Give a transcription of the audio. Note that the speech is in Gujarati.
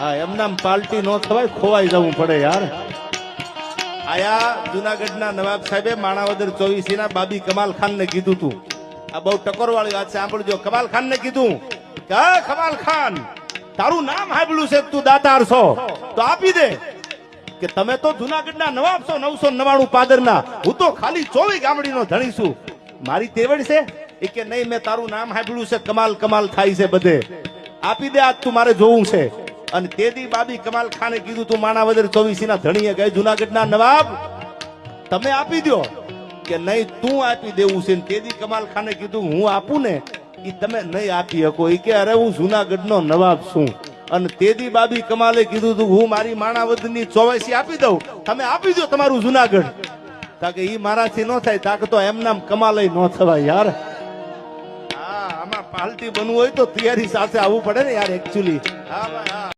હા એમના પાર્ટી નો થવાય, ખોવાઈ જવું પડે યાર. આયા જુનાગઢના નવાબ સાહેબે માણાવદર ચોવીસી ના બાબી કમાલ ખાન ને કીધું તું. આ બહુ ટકોર વાળી વાત સાંભળજો. કમાલ ખાન ને કીધું, કે કમાલ ખાન, તારું નામ સાંભળ્યું છે તું દાતાર છો? તો આપી દે. કે તમે તો જુનાગઢના નવાબ છો, નવસો નવાણું પાદરના. હું તો ખાલી ચોવીસ ગામડીનો ધણી છું. મારી તેવડ છે? એ કે નહીં, મેં તારું નામ સાંભળ્યું છે, કમાલ કમાલ થાય છે બધે. આપી દે, આજ તું મારે જોવું છે. અને તેદી બાબી કમાલ ખાને કીધું તું, માણાવદર ચોવીસી ના ધણીએ ગઈ જુનાગઢના નવાબ. તમે આપી દો કે નહીં, તું આપી દેવું છે. ને તેદી કમાલ ખાને કીધું, હું આપું ને એ તમે નહીં આપી શકો. એ કે, અરે, હું જુનાગઢનો નવાબ છું. અને તેદી બાબી કમાલે કીધું તું, હું મારી માણાવદરની ચોવીસી આપી દઉં. તમે આપી દો તમારું જુનાગઢ. તાકે એ મારાથી ન થાય. તાકે તો એમનામ કમાલે ન થવાય યાર. હા, આમાં પાલટી બનવું હોય તો તૈયારી સાથે આવવું પડે ને યાર એકચ્યુઅલી હા, ભાઈ, હા.